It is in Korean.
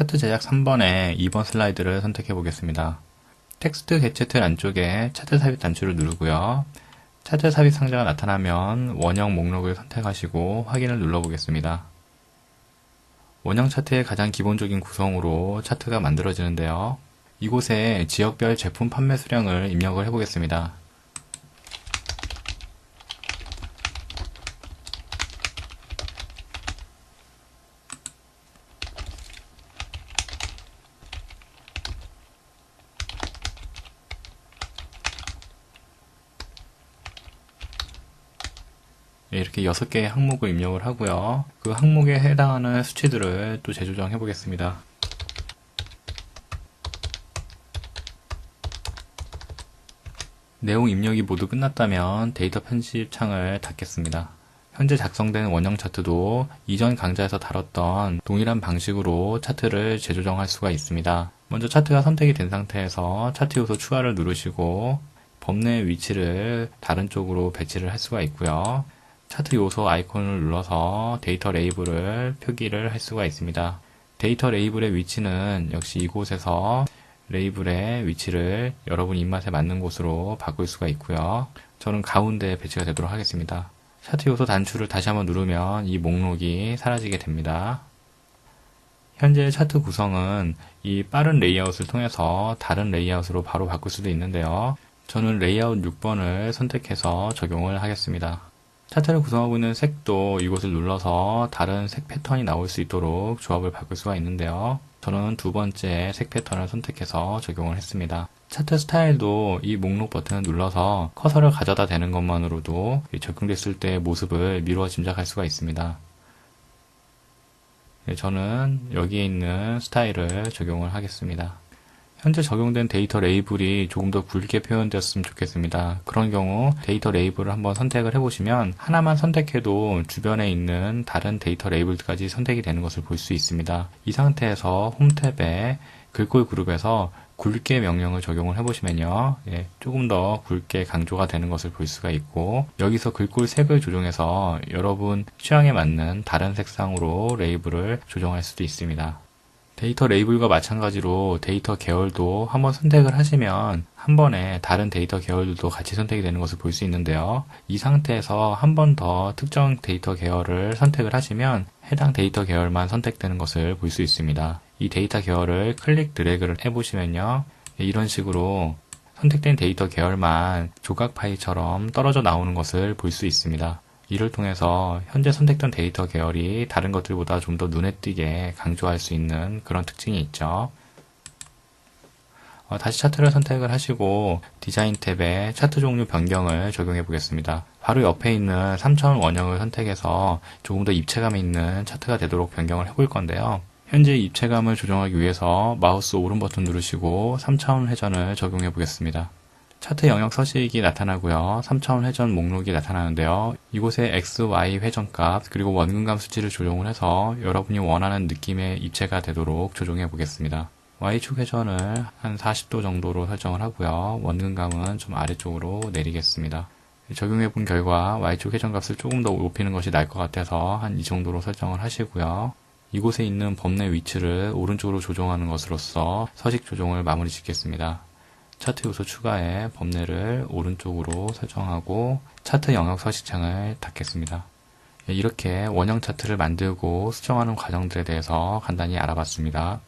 차트 제작 3번에 2번 슬라이드를 선택해 보겠습니다. 텍스트 개체 틀 안쪽에 차트 삽입 단추를 누르고요. 차트 삽입 상자가 나타나면 원형 목록을 선택하시고 확인을 눌러보겠습니다. 원형 차트의 가장 기본적인 구성으로 차트가 만들어지는데요. 이곳에 지역별 제품 판매 수량을 입력을 해보겠습니다. 이렇게 6개의 항목을 입력을 하고요. 그 항목에 해당하는 수치들을 또 재조정해 보겠습니다. 내용 입력이 모두 끝났다면 데이터 편집 창을 닫겠습니다. 현재 작성된 원형 차트도 이전 강좌에서 다뤘던 동일한 방식으로 차트를 재조정할 수가 있습니다. 먼저 차트가 선택이 된 상태에서 차트 요소 추가를 누르시고 범례의 위치를 다른 쪽으로 배치를 할 수가 있고요. 차트 요소 아이콘을 눌러서 데이터 레이블을 표기를 할 수가 있습니다. 데이터 레이블의 위치는 역시 이곳에서 레이블의 위치를 여러분 입맛에 맞는 곳으로 바꿀 수가 있고요. 저는 가운데에 배치가 되도록 하겠습니다. 차트 요소 단추를 다시 한번 누르면 이 목록이 사라지게 됩니다. 현재 차트 구성은 이 빠른 레이아웃을 통해서 다른 레이아웃으로 바로 바꿀 수도 있는데요. 저는 레이아웃 6번을 선택해서 적용을 하겠습니다. 차트를 구성하고 있는 색도 이곳을 눌러서 다른 색 패턴이 나올 수 있도록 조합을 바꿀 수가 있는데요. 저는 두 번째 색 패턴을 선택해서 적용을 했습니다. 차트 스타일도 이 목록 버튼을 눌러서 커서를 가져다 대는 것만으로도 적용됐을 때의 모습을 미루어 짐작할 수가 있습니다. 네, 저는 여기에 있는 스타일을 적용을 하겠습니다. 현재 적용된 데이터 레이블이 조금 더 굵게 표현되었으면 좋겠습니다. 그런 경우 데이터 레이블을 한번 선택을 해보시면 하나만 선택해도 주변에 있는 다른 데이터 레이블까지 선택이 되는 것을 볼 수 있습니다. 이 상태에서 홈 탭에 글꼴 그룹에서 굵게 명령을 적용을 해보시면요. 예, 조금 더 굵게 강조가 되는 것을 볼 수가 있고 여기서 글꼴 색을 조정해서 여러분 취향에 맞는 다른 색상으로 레이블을 조정할 수도 있습니다. 데이터 레이블과 마찬가지로 데이터 계열도 한번 선택을 하시면 한 번에 다른 데이터 계열들도 같이 선택이 되는 것을 볼 수 있는데요. 이 상태에서 한 번 더 특정 데이터 계열을 선택을 하시면 해당 데이터 계열만 선택되는 것을 볼 수 있습니다. 이 데이터 계열을 클릭 드래그를 해보시면요. 이런 식으로 선택된 데이터 계열만 조각 파일처럼 떨어져 나오는 것을 볼 수 있습니다. 이를 통해서 현재 선택된 데이터 계열이 다른 것들보다 좀 더 눈에 띄게 강조할 수 있는 그런 특징이 있죠. 어, 다시 차트를 선택을 하시고 디자인 탭에 차트 종류 변경을 적용해 보겠습니다. 바로 옆에 있는 3차원 원형을 선택해서 조금 더 입체감 있는 차트가 되도록 변경을 해 볼 건데요. 현재 입체감을 조정하기 위해서 마우스 오른 버튼 누르시고 3차원 회전을 적용해 보겠습니다. 차트 영역 서식이 나타나고요. 3차원 회전 목록이 나타나는데요. 이곳에 X, Y 회전값 그리고 원근감 수치를 조정을 해서 여러분이 원하는 느낌의 입체가 되도록 조정해 보겠습니다. Y축 회전을 한 40도 정도로 설정을 하고요. 원근감은 좀 아래쪽으로 내리겠습니다. 적용해 본 결과 Y축 회전값을 조금 더 높이는 것이 나을 것 같아서 한 이 정도로 설정을 하시고요. 이곳에 있는 범례 위치를 오른쪽으로 조정하는 것으로서 서식 조정을 마무리 짓겠습니다. 차트 요소 추가에 범례를 오른쪽으로 설정하고 차트 영역 서식창을 닫겠습니다. 예, 이렇게 원형 차트를 만들고 수정하는 과정들에 대해서 간단히 알아봤습니다.